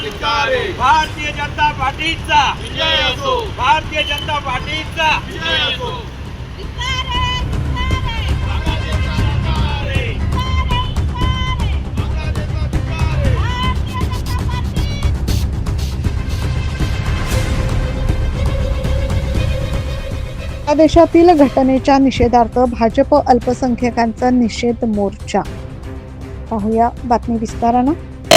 भारतीय जनता पार्टीचा. विजय असो. भारतीय जनता पार्टीचा. विजय असो. देशातील घटनेच्या निषेधार्थ भाजप अल्पसंख्याकांचा निषेध मोर्चा. पाहूया बातमी विस्तारानं.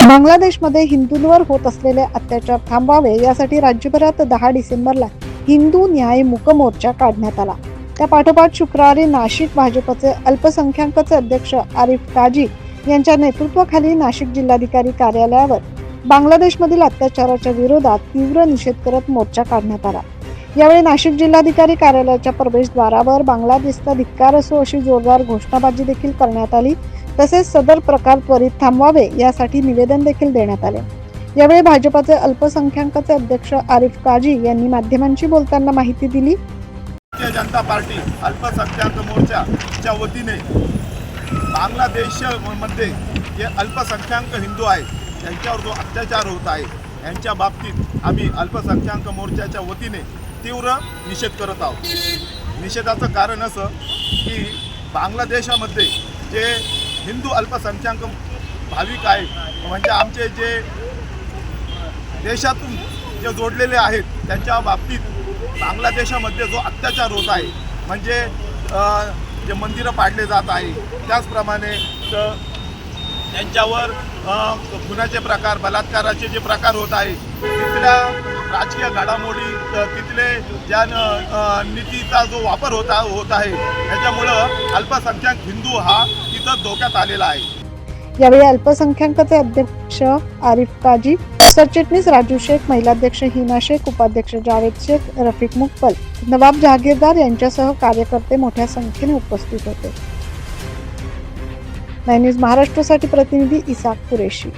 बांगलादेशमध्ये हिंदूंवर होत असलेले अत्याचार थांबवावे यासाठी राज्यभरात दहा डिसेंबरला हिंदू न्याय मूक मोर्चा काढण्यात आला. त्या पाठोपाठ शुक्रवारी नाशिक भाजपचे अल्पसंख्याकचे अध्यक्ष आरिफ काजी यांच्या नेतृत्वाखाली नाशिक जिल्हाधिकारी कार्यालयावर बांगलादेशमधील अत्याचाराच्या विरोधात तीव्र निषेध करत मोर्चा काढण्यात आला. यावेळी नाशिक जिल्हाधिकारी कार्यालयाच्या प्रवेशद्वारावर बांगलादेशचा धिक्कार असो अशी जोरदार घोषणाबाजी देखील करण्यात आली. तसेच सदर प्रकार त्वरित थांबवावे यासाठी निवेदन देखील देण्यात आले. यावेळी भाजपाचे अल्पसंख्याकाचे अध्यक्ष आरिफ काजी यांनी माध्यमांशी बोलताना माहिती दिली. भारतीय जनता पार्टी अल्पसंख्याक मोर्चाच्या वतीने बांगलादेशमध्ये जे अल्पसंख्याक हिंदू आहेत यांच्यावर जो अत्याचार होत आहे यांच्या बाबतीत आम्ही अल्पसंख्याक मोर्चाच्या वतीने तीव्र निषेध करत आहोत. निषेधाचं कारण असं की बांगलादेशामध्ये जे हिंदू अल्पसंख्याक भाविक आहे म्हणजे आमचे जे देशातून जे जोडलेले आहेत त्यांच्या बाबतीत बांगलादेशामध्ये जो अत्याचार होत आहे म्हणजे जे मंदिरं पाडले जात आहे त्याचप्रमाणे त्यांच्यावर गुन्ह्याचे प्रकार बलात्काराचे जे प्रकार होत आहे तिथल्या राजकीय घडामोडी तिथले ज्या नीतीचा जो वापर होता होत आहे त्याच्यामुळं अल्पसंख्याक हिंदू हा तिथं धोक्यात आलेला आहे. यावेळी अल्पसंख्याकाचे अध्यक्ष आरिफ काजी सरचिटणीस राजू शेख महिलाध्यक्ष हिना शेख उपाध्यक्ष जावेद शेख रफिक मुक्पल नवाब जहागीरदार यांच्यासह कार्यकर्ते मोठ्या संख्येने उपस्थित होते. नाय न्यूज महाराष्ट्रासाठी प्रतिनिधी इसाक कुरेशी.